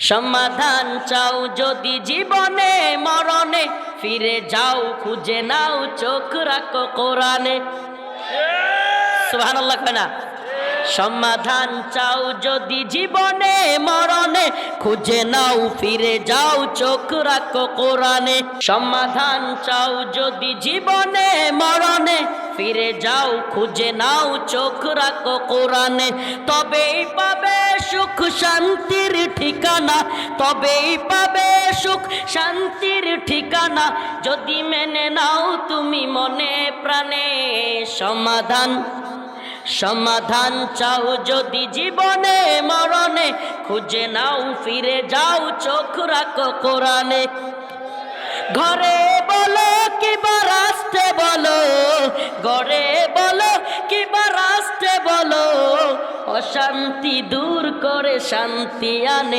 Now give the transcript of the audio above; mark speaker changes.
Speaker 1: সমাধান চাও যদি জীবনে, মরণে, ফিরে যাও, খুঁজে নাও, চোখ রাখো কোরআনে। সমাধান চাও যদি জীবনে, মরণে, খুঁজে নাও, ফিরে যাও, চোখ রাখো কোরআনে। সমাধান চাও যদি জীবনে, মরণে, ফিরে যাও, খুঁজে নাও, চোখ রাখো কোরআনে। তবেই পাবে সুখ শান্তির ঠিকানা তবেই পাবে সুখ, শান্তির ঠিকানা। যদি মেনে নাও তুমি মনে প্রাণে সমাধান। সমাধান চাও যদি জীবনে, মরণে, খুঁজে নাও, ফিরে যাও, চোখ রাখো কোরআনে। ঘরে বলো কিবা রাস্তে বলো ঘরে অশান্তি দূর করে শান্তি আনে।